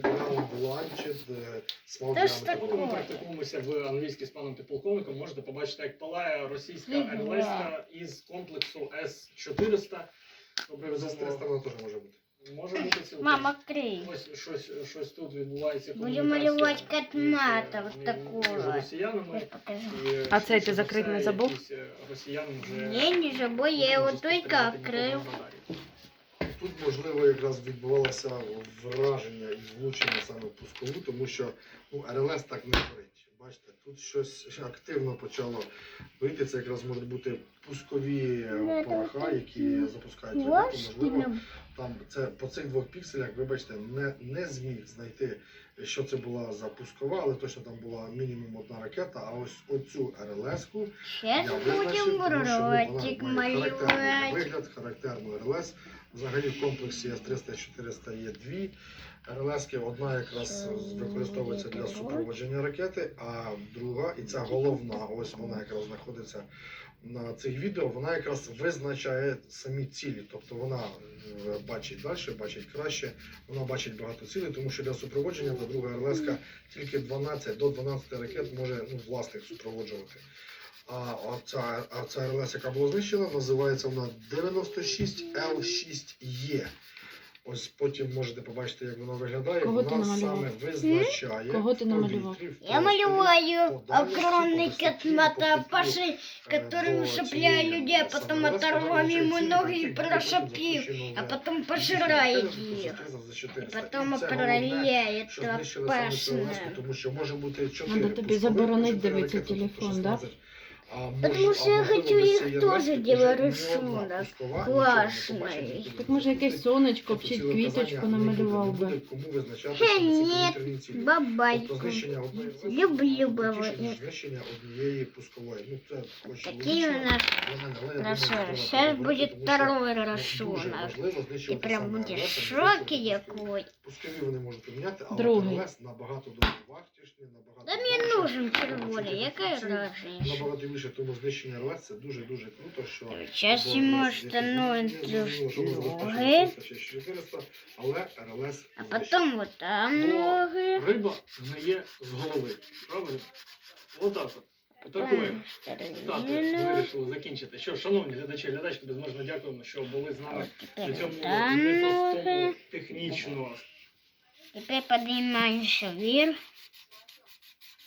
Ground Launched uh, Small Та ж Diameter так. Поки ми практикуємося в англійській з паном підполковником, можете побачити, як палає російська Ага. РЛС із комплексу С-400. Добре, За 300 вона теж може бути. Може бути цілком. Мама, крий. Ось щось, щось тут відбувається. Будемо малювати між, катмата, е, такого. росіянами. І, А цей ти за закрити не забув? е, Росіянам вже Ні, не забув, я його тільки відкрив. Можливо, якраз відбувалося враження і влучення саме в пускову, тому що ну, РЛС так не горить. Бачите, тут щось активно почало горіти. Це якраз можуть бути пускові пороха, які запускають ракету. Можливо, там це по цих двох пікселях, вибачте, не, не зміг знайти, що це була за пускова, але точно там була мінімум одна ракета. А ось оцю РЛС-ку я визначив, тому що ну, вона має характерний вигляд, характерну РЛС. Взагалі в комплексі С-300 400 є дві РЛС. Одна якраз використовується для супроводження ракети, а друга, і ця головна, ось вона якраз знаходиться на цих відео, вона якраз визначає самі цілі. Тобто вона е, бачить далі, бачить краще, вона бачить багато цілей, тому що для супроводження та друга РЛС тільки 12 до 12 ракет може ну, власник супроводжувати. А оця, а ця РЛС, яка була знищена, називається вона 96L6E. Ось потім можете побачити, як вона виглядає. Кого ти вона намалював? саме визначає. Кого ти намалював? повітрі, в Я просторі, малюваю по дальності, огромный по висоті, катмата по Паши, до шапляет цієї людей, а саме потом РЛС, оторвал ему ноги потім прошапил, запущено а вже потом пожирает більшості за И 400. потом І цю РЛС, опасно. тому що може бути 4 Надо тобі заборонити дивитися телефон, да? Потому что я хочу их тоже делать рисунок. Классный. Так може якесь сонечко, вчить квіточку намалював би. Кому визначати Хе, саме ці ні. повітряні цілі. Тобто Бабайку. знищення одної Люблю бабайки, бабайку. знищення однієї пускової. Ну це хоч і Такие у логічно, нас але не- але я думаю, рисунок. треба Сейчас переговорити, будет тому що, второй ну, Дуже рисунок. важливо И знищувати прям саме будешь в РЛС, а не шоке знищувати якой. Пускові вони можуть поміняти, але Другий. РЛС набагато довговартісні, набагато Да Функції разница? Набагато більше, тому знищення РЛС це дуже-дуже круто, що що ми забезпечимо ноги, 300 чи 400, але РЛС а потом вот там Ну, ноги. Риба гниє з голови. Правильно? Отак от. Отакою. Так, ми вирішили закінчити. Що, шановні глядачі, глядачки, безмежно дякуємо, що були з нами на цьому технічно Теперь поднимаемся вверх.